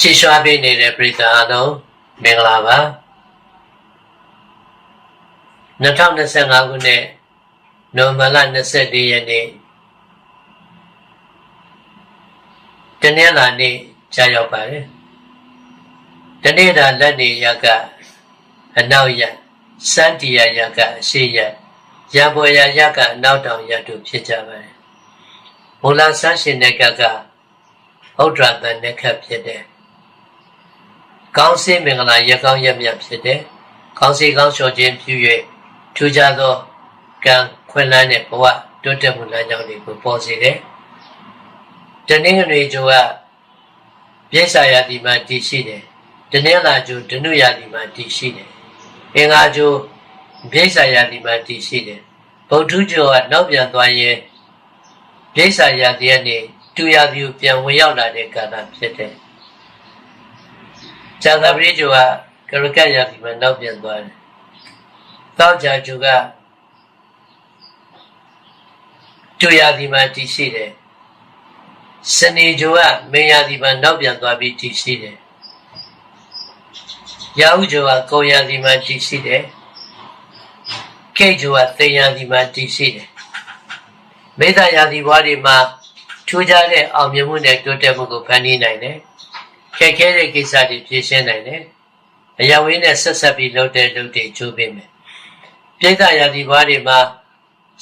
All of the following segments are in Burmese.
ချီးရွှာပေးနေတဲ့ပရိသတ်အားလုံးမင်္ဂလာပါ2025ခုနှစ်နိုဝင်ဘာလ24ရက်နေ့တနင်္လာနေ့ကြာရောက်ပါတယ်တနေ့တာလက်နေရကအနောက်ရစန္တီယာရကအရှိရရံပေါ်ရရကအနောက်တောင်ရတို့ဖြစ်ကြပါတယ်မူလဆန်းရှင်တဲ့ကကဥဒ္ဒရာတန်နဲ့ခတ်ဖြစ်တယ် ကောင်းစင်းမင်္ဂလာရကောင်းရမြတ်ဖြစ်တယ်။ကောင်းစီကောင်းလျှော်ခြင်းပြု၍ထူးခြားသောကံခွင့်လန်းတဲ့ဘဝတိုးတက်မှုလမ်းကြောင်းတွေကိုပေါ်စေတယ်။တနင်္ဂနွေကျိုးကပြည့်စာရတိမှာတည်ရှိတယ်။တနင်္လာကျိုးဒနုရတိမှာတည်ရှိတယ်။အင်္ဂါကျိုးပြည့်စာရတိမှာတည်ရှိတယ်။ဗုဒ္ဓကျိုးကနောက်ပြန်သွားရင်ပြည့်စာရတိရဲ့နေ့တူရတိကိုပြန်ဝင်ရောက်လာတဲ့ကာလဖြစ်တယ်။ ဇာတာပရိကျိုကကရကတ်ရာဒီမှာနောက်ပြန်သွားတယ်။သောကြာကျိုကကျိုရာဒီမှာတည်ရှိတယ်။စနေကျိုကမေယာဒီမှာနောက်ပြန်သွားပြီးတည်ရှိတယ်။ရာဟုကျိုကကိုရာဒီမှာတည်ရှိတယ်။ကိတ်ကျိုကသေရာဒီမှာတည်ရှိတယ်။မေတ္တာရာဒီဘွားတွေမှာထူးခြားတဲ့အောင်မြင်မှုနဲ့တိုးတက်မှုကိုဖန်တီးနိုင်တယ်။ ခက်ခဲတဲ့ကိစ္စတွေဖြေရှင်းနိုင်တယ်။အရာဝင်းနဲ့ဆက်ဆက်ပြီးလုပ်တဲ့လုပ်တွေကျိုးပေးမယ်။ပြည်သားရာဒီဘွားတွေမှာ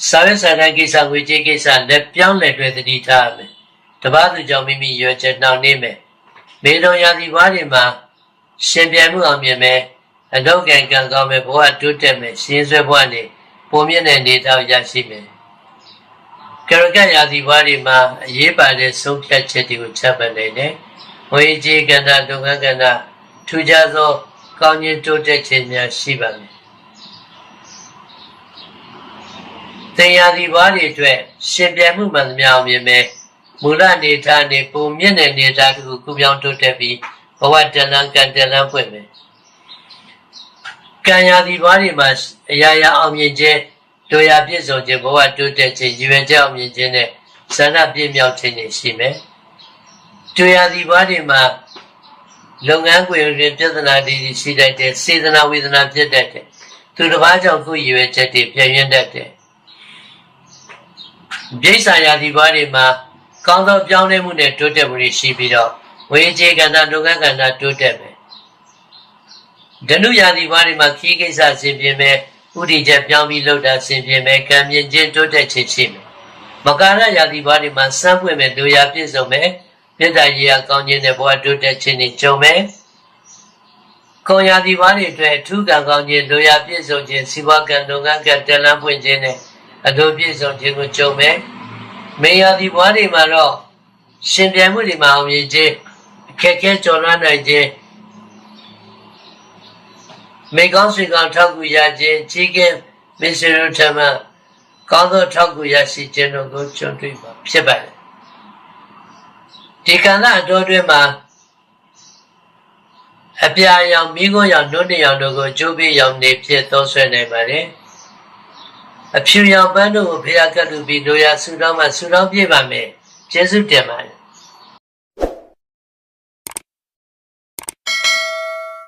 စာရွက်စာတမ်းကိစ္စငွေကြေးကိစ္စလက်ပြောင်းလက်တွဲတတိထားမယ်။တပားသူကြောင့်မိမိရွယ်ချက်နှောင့်နှေးမယ်။မေတော်ရာဒီဘွားတွေမှာရှင်ပြန်မှုအောင်မြင်မယ်။အတော့ကံကံကောင်းမယ်ဘဝတိုးတက်မယ်။ရှင်ဆွဲဘဝနေပုံမြင့်တဲ့နေတောင်ရရှိမယ်။ကရကရာဒီဘွားတွေမှာအရေးပါတဲ့ဆုံးဖြတ်ချက်တွေကိုချမှတ်နိုင်တယ်။ ဝေကြီးကန္တာဒုက္ခကန္တာထူးခြားသောကောင်းခြင်းတိုးတက်ခြင်းများရှိပါမယ်။တရားဒီဘွားတွေအတွက်ရှင်ပြန်မှုမှန်သမျှအောင်မြင်မယ်။မူလနေထားနေပုံမြင့်တဲ့နေထားတစ်ခုကူပြောင်းတိုးတက်ပြီးဘဝတဏ္ဍကံတဏ္ဍပွင့်မယ်။ကံရာဒီဘွားတွေမှာအရာရာအောင်မြင်ခြင်းတို့ရပြည့်စုံခြင်းဘဝတိုးတက်ခြင်းရည်ရွယ်ချက်အောင်မြင်ခြင်းနဲ့ဇာဏပြည့်မြောက်ခြင်းတွေရှိမယ်။ တို့ရဒီဘွားတွေမှာလုပ်ငန်းခွင်တွင်ပြဿနာတွေရှိတတ်တယ်စေတနာဝေဒနာဖြစ်တတ်တယ်သူတစ်ပါးကြောင့်ကိုယ်ရည်ရွယ်ချက်တွေပြည့်ရင်းတတ်တယ်ပြိဿာယာဒီဘွားတွေမှာကောင်းသောပြောင်းလဲမှုနဲ့တိုးတက်မှုတွေရှိပြီးတော့ဝေချေကန္တာလုပ်ငန်းကန္တာတိုးတက်မယ်ဒနုယာဒီဘွားတွေမှာခီးကိစ္စဆင်ပြေမယ်ဥဒိချက်ပြောင်းပြီးလှုပ်တာဆင်ပြေမယ်ကံမြင့်ခြင်းတိုးတက်ခြင်းရှိမယ်မကာရယာဒီဘွားတွေမှာစမ်းပွင့်မယ်လူရာပြည့်စုံမယ် မေတ္တာရည်ရကောင်းခြင်းနဲ့ဘဝတိုးတက်ခြင်းနဲ့ကြုံမယ်။ကိုရာဒီဘွားတွေအတွက်အထူးကံကောင်းခြင်းလိုရာပြည့်စုံခြင်းစီးပွားကံလုပ်ငန်းကံတလန်းပွင့်ခြင်းနဲ့အထူးပြည့်စုံခြင်းကိုကြုံမယ်။မေယာဒီဘွားတွေမှာတော့ရှင်ပြန်မှုတွေမှာအောင်မြင်ခြင်းအခက်အခဲကျော်လွှားနိုင်ခြင်းမေကောင်းဆွေကောင်းထောက်ကူရခြင်းကြီးကဲမေစရုထမကောင်းသောထောက်ကူရရှိခြင်းတို့ကိုကြုံတွေ့ပါဖြစ်ပါတယ် ဒီကံလအတော်တွင်မှာအပြာရောင်မိခိုးရောင်နှုတ်နှစ်ရောင်တို့ကိုကျိုးပေးရောင်နေဖြစ်သုံးဆွဲနိုင်ပါတယ်အဖြူရောင်ပန်းတို့ကိုဖျားကတ်လူပြီးလိုရာဆူတောင်းမှဆူတောင်းပြပါမယ်ကျေးဇူးတင်ပါတယ်